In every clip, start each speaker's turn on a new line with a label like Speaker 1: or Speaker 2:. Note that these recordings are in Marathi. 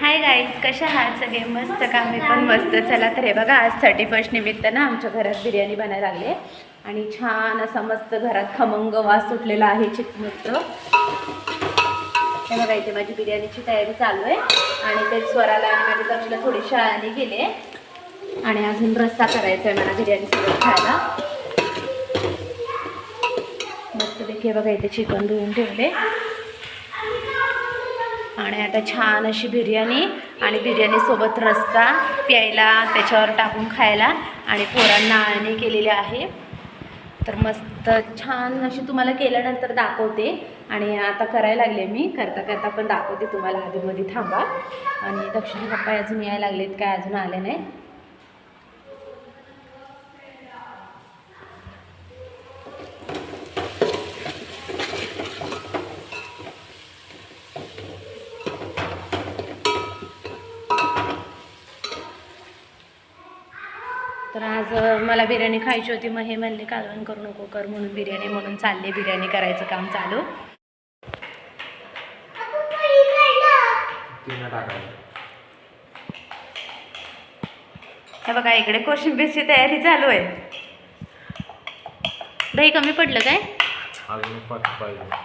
Speaker 1: हाय गाईज कशा आहात सगळे? मस्त का? मी पण मस्त. चला तर हे बघा आज थर्टी फर्स्ट निमित्त ना आमच्या घरात बिर्याणी बनायला लागली. आहे आणि छान असा मस्त घरात खमंग वास सुटलेला आहे चिक मस्त हे बघा इथे माझी बिर्याणीची तयारी चालू आहे. आणि ते स्वराला आणि माझ्या लक्षला थोडी शाळाने गेले. आणि अजून रस्ता करायचा आहे मला बिर्याणी सोबत खायला. मस्त देखील बघा इथे चिकन धुवून ठेवले. आणि आता छान अशी बिर्याणी आणि बिर्याणीसोबत रस्सा प्यायला त्याच्यावर टाकून खायला आणि पोरांना आळणी केलेली आहे. तर मस्त छान अशी तुम्हाला केल्यानंतर दाखवते आणि आता करायला लागले मी. करता करता पण दाखवते तुम्हाला. आधीमध्ये थांबा. आणि दक्षिण पप्पा अजून यायला लागलेत काय अजून आले नाही. तर आज मला बिर्याणी खायची होती मग हे म्हणले कालवण करू नको कर म्हणून बिर्याणी म्हणून चालले बिर्याणी करायचं काम चालू. हे बघा इकडे कोशिंबीरची तयारी चालू आहे. दही कमी पडलं काय?
Speaker 2: अजून एक पाकिट पाहिजे.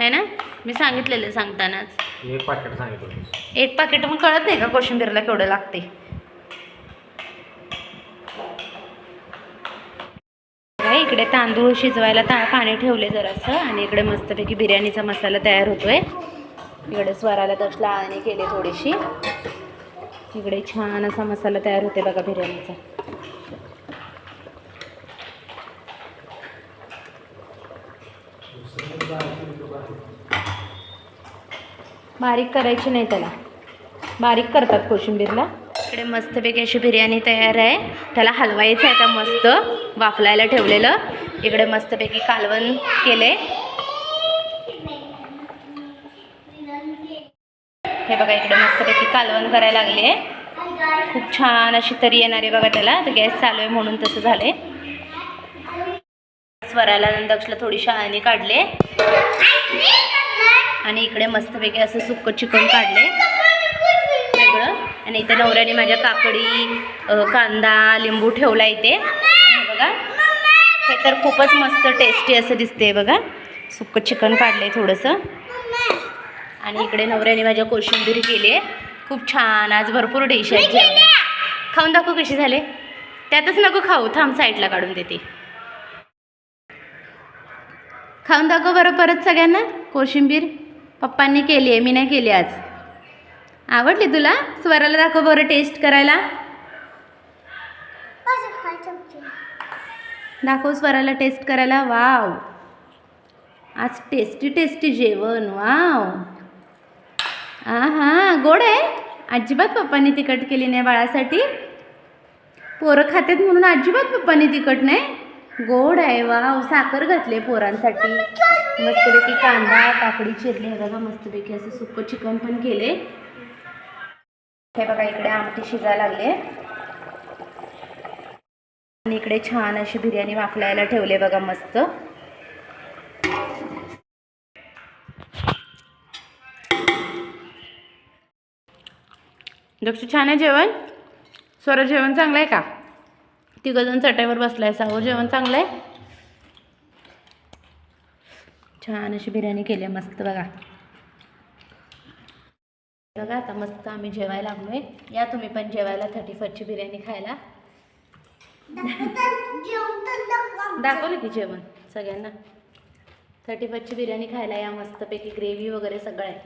Speaker 1: है ना? मी सांगितलेलं सांगतानाच.
Speaker 2: एक पाकिट सांगितलं.
Speaker 1: एक पाकिट मग कळत नाही का कोशिंबीरला केवढं लागते बघा, इकडे तांदूळ शिजवायला ता पाणी ठेवले जरासं आणि इकडे मस्तपैकी बिर्याणीचा मसाला तयार होतोय. इकडे स्वराला तसला आणि केले थोडीशी. इकडे छान असा मसाला तयार होते बघा बिर्याणीचा. बारीक करायची नाही त्याला. बारीक करतात कोशिंबीरला. इकडे मस्तपैकी अशी बिर्याणी तयार आहे. त्याला हलवायचं आहे आता मस्त वाफलायला ठेवलेलं. इकडे मस्तपैकी कालवण केले. हे बघा इकडे मस्तपैकी कालवण करायला लागले आहे. खूप छान अशी तरी येणार आहे बघा त्याला. तर गॅस चालू आहे म्हणून तसं झाले स्वराला दक्षला थोडी शाळाने काढले. आणि इकडे मस्तपैकी असं सुक्क चिकन काढले. आणि इथे नवऱ्याने माझ्या काकडी कांदा लिंबू ठेवला इथे. बघा. हे तर खूपच मस्त टेस्टी असं दिसते बघा. सुक्क चिकन काढले थोडंसं. आणि इकडे नवऱ्याने माझ्या कोशिंबीर केली आहे. खूप छान आज भरपूर डिश जेवायला. खाऊन दाखव कशी झाले. त्यातच नको खाऊ थांब साईडला काढून देते. खाऊन दाखव बरं परत सगळ्यांना. कोशिंबीर पप्पांनी केली आहे मी नाही केली आज. आवडली तुला? स्वराला दाखव बरं टेस्ट करायला. दाखव स्वराला टेस्ट करायला. वाव आज टेस्टी टेस्टी जेवण. वाव आ हां गोड आहे. अजिबात पप्पांनी तिखट केली नाही बाळासाठी. पोरं खातात म्हणून अजिबात पप्पांनी तिखट नाही. गोड आहे. वाव साखर घातले पोरांसाठी. मस्तपैकी कांदा काकडी चिरली बघा मस्तपैकी असं सुक्कं चिकन पण केले हे बघा इकडे आमटी शिजायला लागले आणि इकडे छान अशी बिर्याणी वाफलायला ठेवले बघा मस्त. दक्ष छान आहे जेवण? स्वर जेवण चांगलं आहे का? तिघंजण चटाईवर बसलाय सावं जेवण चांगलं आहे? छान अशी बिर्याणी केली आहे मस्त बघा. बघा आता मस्त आम्ही जेवायला लागलोय. या तुम्ही पण जेवायला थर्टी फर्स्टची बिर्याणी खायला. दाखवलं की जेवण सगळ्यांना. थर्टी फर्स्टची बिर्याणी खायला या मस्तपैकी ग्रेव्ही वगैरे सगळं आहे.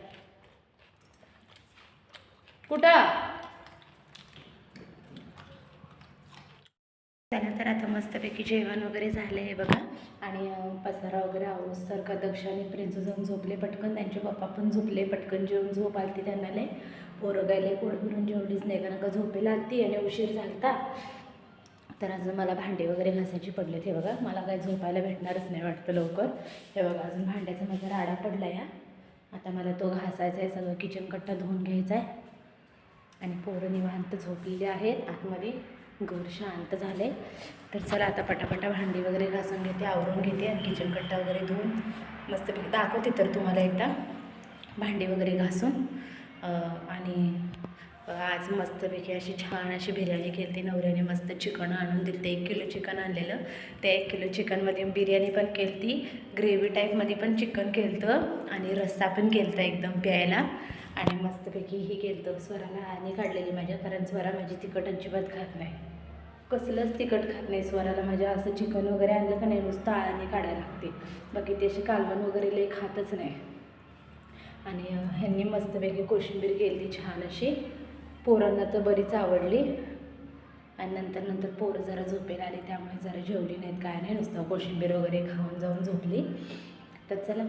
Speaker 1: कुठं? चला तर आता मस्तपैकी जेवण वगैरे झालं आहे बघा. आणि पसारा वगैरे आवरूस तर का दक्ष आणि प्रिन्सू जाऊन झोपले पटकन. त्यांचे पप्पा पण झोपले पटकन जेवून झोप आलती त्यांना लय. पोरं गायले पोट भरून जेवलीच नाही कारण का झोपेला आलती आणि उशीर झालता. तर अजून मला भांडे वगैरे घासायची पडले हे बघा. मला काय झोपायला भेटणारच नाही वाटतं लवकर. हे बघा अजून भांड्याचा माझा राडा पडला या आता मला तो घासायचा आहे सगळं किचन कट्टा धुवून घ्यायचा आहे. आणि पोरं निवांत झोपलेली आहेत आतमध्ये. घर शांत झाले तर चला आता पटापटा भांडी वगैरे घासून घेते आवरून घेते आणि किचन कट्टा वगैरे धुवून मस्तपैकी दाखवते तर तुम्हाला एकदा. भांडी वगैरे घासून आणि आज मस्तपैकी अशी छान अशी बिर्याणी केली नवऱ्याने मस्त चिकन आणून दिलं ते एक किलो चिकन आणलेलं. ते एक किलो चिकनमध्ये बिर्याणी पण केली ग्रेव्ही टाईपमध्ये पण चिकन केलं आणि रस्सा पण केलं एकदम प्यायला. आणि मस्तपैकी हे केलं स्वराला आणि काढलेली माझ्या कारण स्वरा माझी तिखट अजिबात खात नाही. कसलंच तिखट खात नाही स्वराला माझ्या असं चिकन वगैरे आणलं का नाही नुसतं आळणी काढायला लागते. बाकी ते अशी कालवण वगैरे लई खातच नाही. आणि ह्यांनी मस्तपैकी कोशिंबीर केली छान अशी. पोरांना तर बरीच आवडली. आणि नंतर नंतर पोरं जरा झोपेला आली त्यामुळे जरा जेवली नाहीत काय नाही नुसतं कोशिंबीर वगैरे खाऊन जाऊन झोपली. तर चला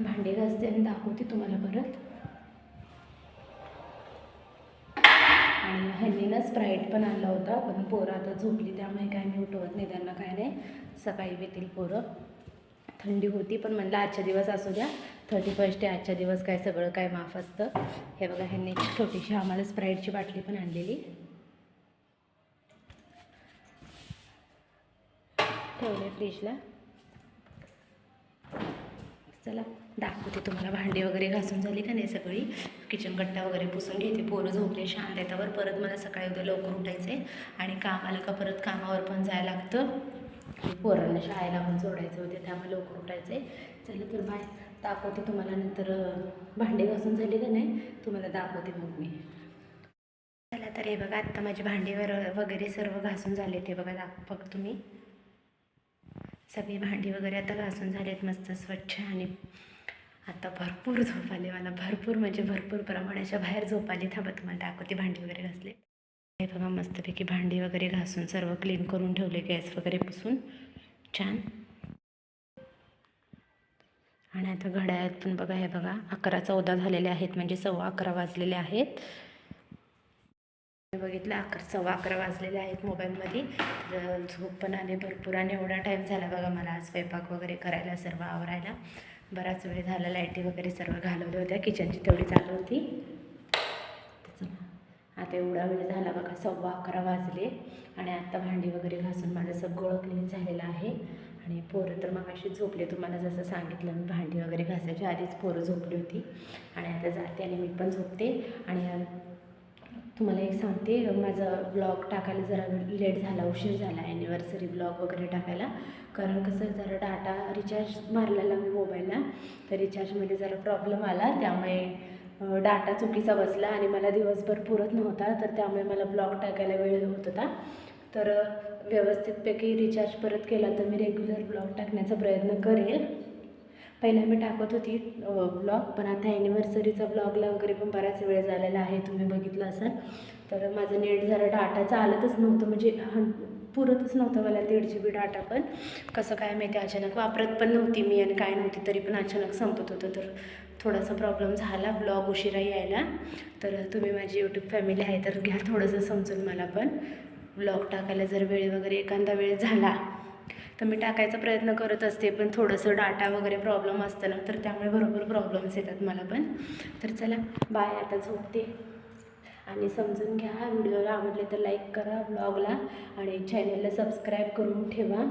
Speaker 1: भांडी घासते आणि दाखवते तुम्हाला परत. आणि ह्यांनी ना स्प्राईट पण आणला होता पण पोरं आता झोपली त्यामुळे काय मी उठवत नाही त्यांना काय नाही. सकाळी येतील पोरं. थंडी होती पण म्हणलं आजच्या दिवस असू द्या. थर्टी फर्स्ट आहे आजच्या दिवस काय सगळं काय माफ असतं. हे बघा ह्यांनी छोटीशी आम्हाला स्प्राईटची बाटली पण आणलेली. ठेवले फ्रीजला चला दाखवते तुम्हाला भांडी वगैरे घासून झाली का नाही सगळी. किचन कट्टा वगैरे पुसून घेते. पोरं झोपले शांत आहे त्यावर परत मला सकाळी उद्या लवकर उठायचं आहे आणि काम आलं का परत कामावर पण जायला लागतं. पोरांना शाळेला पण सोडायचं होते त्यामुळे लवकर उठायचं आहे चला तर बाय. दाखवते तुम्हाला नंतर भांडी घासून झाली का नाही? तुम्हाला दाखवते मग मी. चला तर हे बघा आत्ता माझी भांडी वगैरे सर्व घासून झाले ते बघा दाख बघ तुम्ही. सगळी भांडी वगैरे आता घासून झालेत मस्त स्वच्छ आणि आता भरपूर झोप आले मला. भरपूर म्हणजे भरपूर प्रमाणाच्या बाहेर झोप आली. थांबा तुम्हाला दाखवते भांडी वगैरे घासले. हे बघा मस्तपैकी भांडी वगैरे घासून सर्व क्लीन करून ठेवले गॅस वगैरे पुसून. छान. आणि आता घड्याळात पण बघा हे बघा अकरा चौदा झालेले आहेत म्हणजे सव्वा अकरा वाजलेले आहेत. बघितलं अकरा सव्वा अकरा वाजलेले आहेत मोबाईलमध्ये. तर झोप पण आले भरपूर आणि एवढा टाईम झाला बघा मला आज स्वयंपाक वगैरे करायला सर्व आवरायला. बराच वेळ झाला लाईटी वगैरे सर्व घालवल्या होत्या किचनची तेवढी चालू होती. आता एवढा वेळ झाला बघा सव्वा अकरा वाजले आणि आत्ता भांडी वगैरे घासून माझं सगळं क्लीन झालेलं आहे. आणि पोरं तर मग अशी झोपले तुम्हाला जसं सांगितलं मी भांडी वगैरे घासायच्या आधीच पोरं झोपली होती. आणि आता जाते आणि मी पण झोपते. आणि तुम्हाला एक सांगते माझं ब्लॉग टाकायला जरा लेट झाला उशीर झाला ॲनिव्हर्सरी ब्लॉग वगैरे टाकायला. कारण कसं जरा डाटा रिचार्ज मारलेला मी मोबाईलला तर रिचार्जमध्ये जरा प्रॉब्लेम आला त्यामुळे डाटा चुकीचा बसला आणि मला दिवसभर पुरत नव्हता. तर त्यामुळे मला ब्लॉग टाकायला वेळ होत होता. तर व्यवस्थितपैकी रिचार्ज परत केला तर मी रेग्युलर ब्लॉग टाकण्याचा प्रयत्न करेल. पहिला मी टाकत होती ब्लॉग पण आता ॲनिव्हर्सरीचा ब्लॉगला वगैरे पण बराच वेळ झालेला आहे तुम्ही बघितलं असाल. तर माझं नेट जरा डाटा चालतच नव्हतं म्हणजे हं पुरतच नव्हतं मला दीड जी बी डाटा पण. कसं काय माहिती अचानक वापरत पण नव्हती मी आणि काय नव्हती तरी पण अचानक संपत होतं. तर थोडासा प्रॉब्लेम झाला ब्लॉग उशिरा यायला. तर तुम्ही माझी यूट्यूब फॅमिली आहे तर घ्या थोडंसं समजून मला पण. ब्लॉग टाकायला जर वेळ वगैरे एखादा वेळ झाला तर मी टाकायचा प्रयत्न करत असते पण थोडंसं डाटा वगैरे प्रॉब्लेम असतं ना तर त्यामुळे भरपूर प्रॉब्लेम्स येतात मला पण. तर चला बाय आता झोपते. आणि समजून घ्या व्हिडिओला आवडले तर लाईक करा ब्लॉगला आणि चॅनलला सबस्क्राईब करून ठेवा.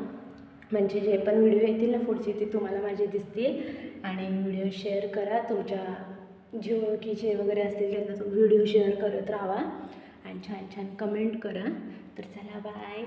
Speaker 1: म्हणजे जे पण व्हिडिओ येतील ना पुढचे ते तुम्हाला माझे दिसतील. आणि व्हिडिओ शेअर करा. तुमच्या जे ओळखीचे वगैरे असतील त्यांना तुम्ही व्हिडिओ शेअर करत राहा. आणि छान छान कमेंट करा. तर चला बाय